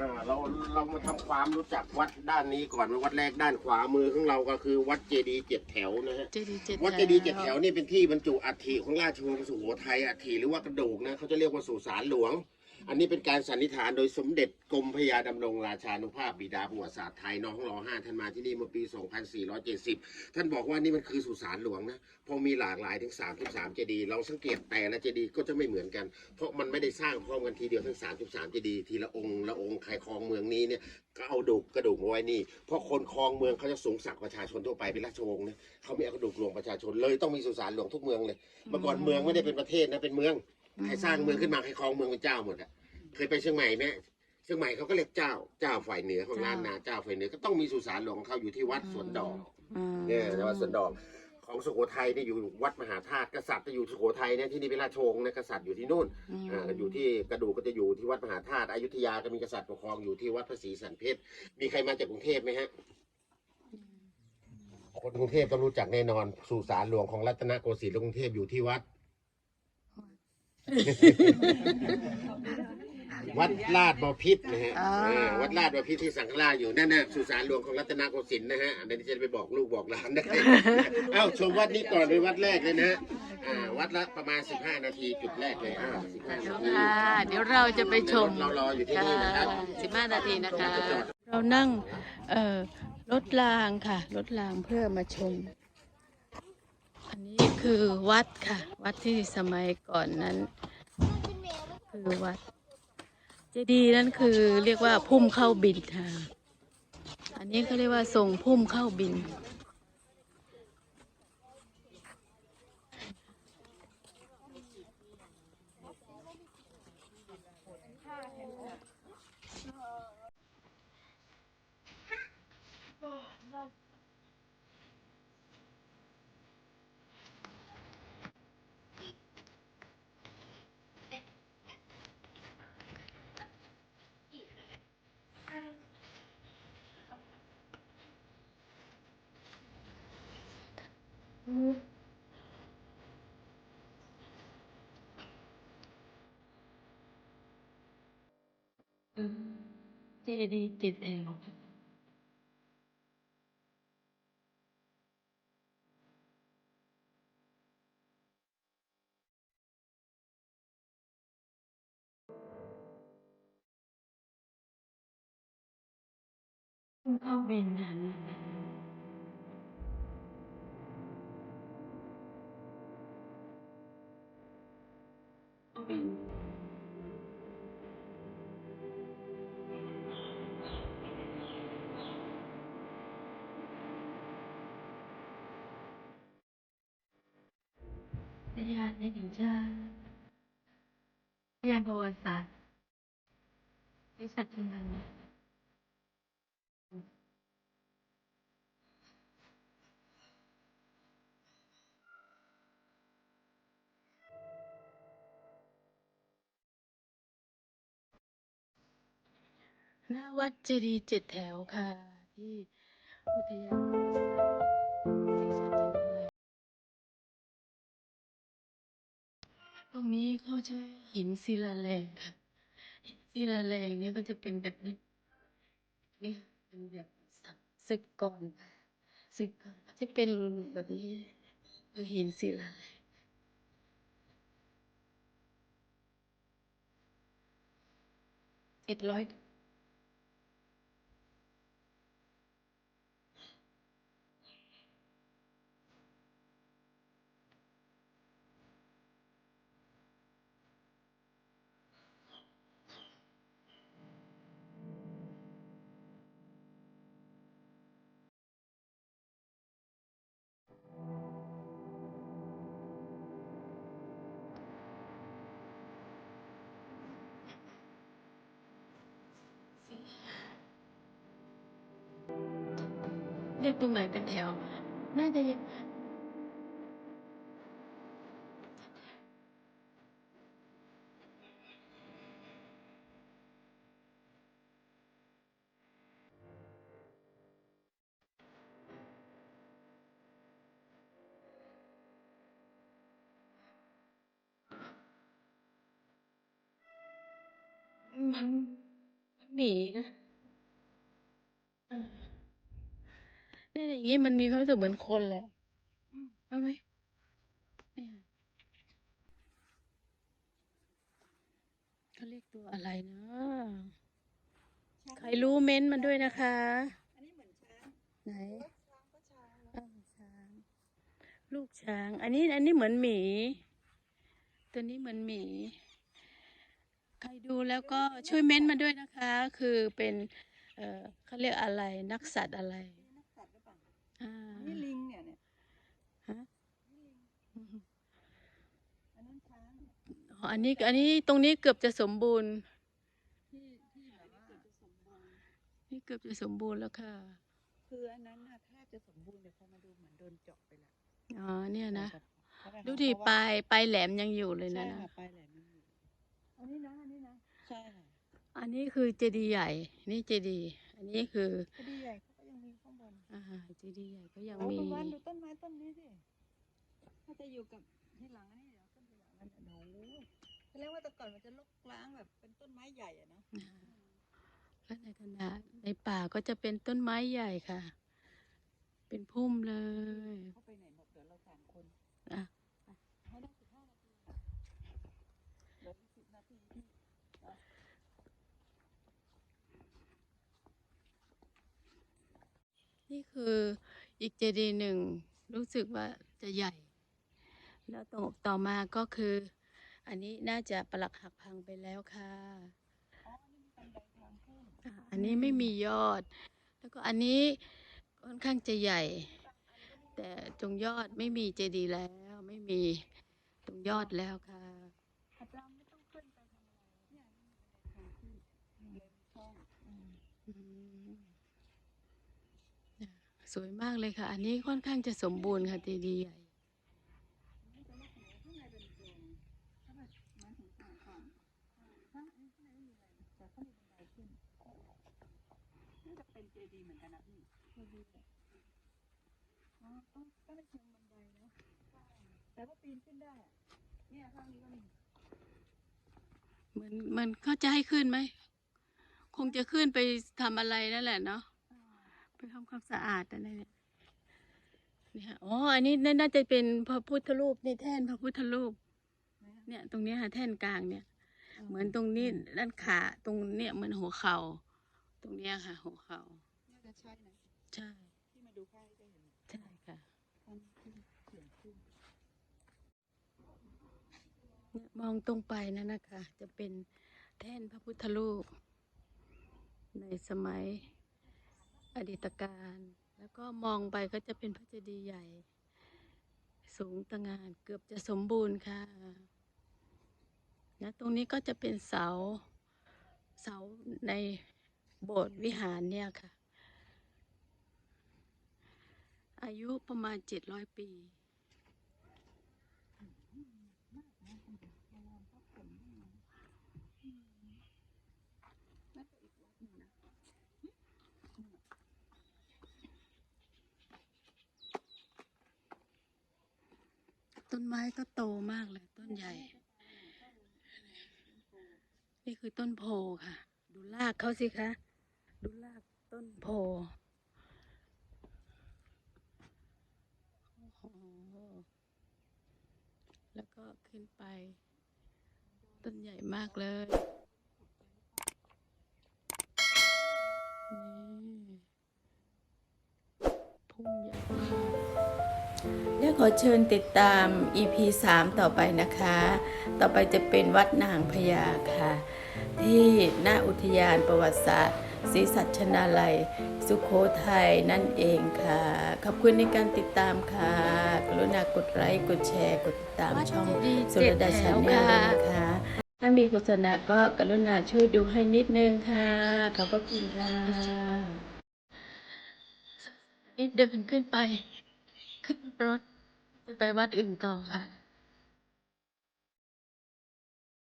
อ่าเราเรามาทำความรู้จักวัดด้านนี้ก่อนวัดแรกด้านขวามือของเราก็คือวัดเจดีย์เจ็ดแถวนะฮะ เจดีย์เจ็ดวัดเจดีย์เจ็ดแถวนี่เป็นที่บรรจุอัฐิของราชวงศ์สุโขทัยอัฐิหรือว่ากระดูกนะเขาจะเรียกว่าสุสานหลวง อันนี้เป็นการสันนิษฐานโดยสมเด็จกรมพระยาดำรงราชานุภาพบิดาประวัติศาสตร์ไทยน้องรอห้าท่านมาที่นี่เมื่อปี 2470 ท่านบอกว่านี่มันคือสุสานหลวงนะเพราะมีหลากหลายถึง 33 เจดีย์เราสังเกตแต่ละเจดีย์ก็จะไม่เหมือนกัน เพราะมันไม่ได้สร้างพร้อมกันทีเดียวทั้ง 33 เจดีย์ทีละองค์ละองค์ใครครองเมืองนี้เนี่ยก็เอาดูกกระดูกไว้นี่ เพราะคนครองเมืองเขาจะสูงสักประชาชนทั่วไปเป็นราชวงศ์นะเขาไม่เอากระดูกรวมประชาชนเลยต้องมีสุสานหลวงทุกเมืองเลยเมื่อก่อนเมืองไม่ได้เป็นประเทศนะเป็นเมือง ใครสร้างเมืองขึ้นมาใครครองเมืองเป็นเจ้าหมดอะเคยไปเชียงใหม่ไหมเชียงใหม่เขาก็เรียกเจ้า เจ้าฝ่ายเหนือของล้านนาเจ้าฝ่ายเหนือก็ต้องมีสุสานหลวงของเขาอยู่ที่วัดสวนดอกอืมเนี่ยแต่ว่าสวนดอกของสุโขทัยนี่อยู่วัดมหาธาตุกษัตริย์จะอยู่สุโขทัยเนี่ยที่นี่เป็นราชวงศ์นะกษัตริย์อยู่ที่นู่นอืมอ่าอยู่ที่กระดูกก็จะอยู่ที่วัดมหาธาตุอยุธยาก็มีกษัตริย์ปกครองอยู่ที่วัดพระศรีสันเพชรมีใครมาจากกรุงเทพไหมฮะคนกรุงเทพต้องรู้จักแน่นอนสุสานหลวงของรัตนโกสินทร์กรุงเทพอยู่ที่วัด วัดลาดบพิษนะฮะอ่าเออวัดลาดบพิษที่สังฆราชอยู่นั่นน่ะสุสานหลวงของรัตนโกสินทร์นะฮะอันนี้จะไปบอกลูกบอกหลานได้ เอ้าชมวัดนี้ก่อนเป็นวัดแรกเลยนะฮะอ่าวัดละประมาณ 15 นาทีจุดแรกเลยอ่า15นาทีค่ะเดี๋ยวเราจะไปชมเรารออยู่ที่นี่นะครับสิบห้านาทีนะคะ เรานั่งเอ่อรถรางค่ะ รถรางเพื่อมาชมอันนี้ คือวัดค่ะ วัดที่สมัยก่อนนั้น คือวัด เจดีย์นั่นคือเรียกว่าพุ่มเข้าบินค่ะ อันนี้เขาเรียกว่าทรงพุ่มเข้าบิน เจดีย์ติดแอวเข้าบินนะเข้าบิน ถึงชาติพยานประวัติ หน้าวัดเจดีย์เจ็ดแถวค่ะ ที่อุทยานตรงนี้เขาใช้หินศิลาแรงค่ะหินศิลาแรงเนี่ยก็จะเป็นแบบนี้นี่เป็นแบบศึกก่อนศึกก่อนจะเป็นแบบนี้คือหินศิลาแรงเจ็ดร้อย เรียกตรงไหนเป็นแถวน่าจะยังมันมีหมีนะเออ เนี่ยอย่างนี้มันมีความรู้สึกเหมือนคนแหละเอาไหมเขาเรียกตัวอะไรนะ ใครรู้เม้นต์มาด้วยนะคะ อันนี้เหมือนช้างไหนช้างก็ช้างช้างลูกช้าง อันนี้ อันนี้เหมือนหมี ตัวนี้เหมือนหมี ใครดูแล้วก็ช่วยเม้นต์มาด้วยนะคะ คือเป็น เออเขาเรียกอะไรนักสัตว์อะไร นี่ลิงเนี่ยเนี่ยฮะนี่ลิงอันนั้นช้างเนี่ยอ๋ออันนี้อันนี้ตรงนี้เกือบจะสมบูรณ์ที่ที่แบบว่าเกือบจะสมบูรณ์นี่เกือบจะสมบูรณ์แล้วค่ะ คืออันนั้นน่ะแทบจะสมบูรณ์แต่พอมาดูเหมือนโดนเจาะไปละอ๋อเนี่ยนะใช่ไหมคะดูดิเพราะปว่าลายปลายแหลมยังอยู่เลยใช่นะนะค่ะปลายแหลมมันอยู่อันนี้นะอันนี้นะใช่ค่ะอันนี้คือเจดีย์ใหญ่ นี่เจดีย์อันนี้คือคดีใหญ่เขาก็ยังมีข้างบนอ่าเจดีย์ใหญ่ก็ยังโอ้มี คุณวันดูต้นไม้ต้นนี้สิถ้าจะอยู่กับที่หลังอันนี้เดี๋ยวต้นที่หลังมันโอ้โหแสดงว่าแต่ก่อนมันจะลกล้างแบบเป็นต้นไม้ใหญ่อะเนาะและในขณะในป่าก็จะเป็นต้นไม้ใหญ่ค่ะ เป็นพุ่มเลย เข้าไปไหนหมดเดี๋ยวเราสามคน อะ ให้ได้สิบห้านาทีเหลืออีกสิบนาทีที่ นี่คืออีกเจดีย์หนึ่งรู้สึกว่าจะใหญ่ แล้วต่อต่อมาก็คือ อันนี้น่าจะปลักหักพังไปแล้วค่ะอันนี้ไม่มียอด แล้วก็อันนี้ค่อนข้างจะใหญ่ แต่ตรงยอดไม่มีเจดีย์แล้วไม่มีตรงยอดแล้วค่ะ สวยมากเลยค่ะ อันนี้ค่อนข้างจะสมบูรณ์ค่ะเจดีย์ใหญ่เหนือข้างในเป็นเจดีเหมือนกันนะพี่เจดีย์เนี่ยอ๋อต้องต้องเชิงบันไดนะแต่ว่าปีนขึ้นได้เนี่ยข้างนี้ก็มีเหมือนมันเขาจะให้ขึ้นไหม คงจะขึ้นไปทำอะไรนั่นแหละเนาะ ไปทำความสะอาดอะไรเนี่ยนี่ค่ะอ๋อ อันนี้น่าจะเป็นพระพุทธรูปนี่แท่นพระพุทธรูปไหนอะเนี่ยตรงเนี้ยค่ะแท่นกลางเนี่ย เหมือนตรงนี้ด้านขาตรงเนี้ยเหมือนหัวเข่า ตรงเนี้ยค่ะ หัวเข่าน่าจะใช่นะใช่ที่มาดูค่ายก็เห็นใช่ค่ะท่านขึ้นเขียนขึ้นเนี่ยมองตรงไปนั่นนะคะ จะเป็นแท่นพระพุทธรูป ในสมัย อดีตการ แล้วก็มองไปก็จะเป็นพระเจดีย์ใหญ่ สูงตะงานเกือบจะสมบูรณ์ค่ะนะตรงนี้ก็จะเป็นเสา เสาในโบสถ์วิหารเนี่ยค่ะ อายุประมาณเจ็ดร้อยปี น่าจะอีกวัดหนึ่งนะ ต้นไม้ก็โตมากเลย ต้นใหญ่ นี่คือต้นโพค่ะ ดูรากเขาสิคะ ดูรากต้นโพแล้วก็ขึ้นไป ต้นใหญ่มากเลยนี่พุ่มใหญ่ และขอเชิญติดตาม EP 3 ต่อไปนะคะ ต่อไปจะเป็นวัดนางพญาค่ะ ที่หน้าอุทยานประวัติศาสตร์ศรีสัชนาลัย สุโขทัยนั่นเองค่ะ ขอบคุณในการติดตามค่ะ กรุณากดไลค์กดแชร์ กดติดตามช่องสุรดาชาแนลนะคะ ถ้ามีโฆษณาก็กรุณาช่วยดูให้นิดนึงค่ะ ขอบพระคุณค่ะนี่เดินขึ้นไป ขึ้นรถไปวัดอื่นต่อค่ะ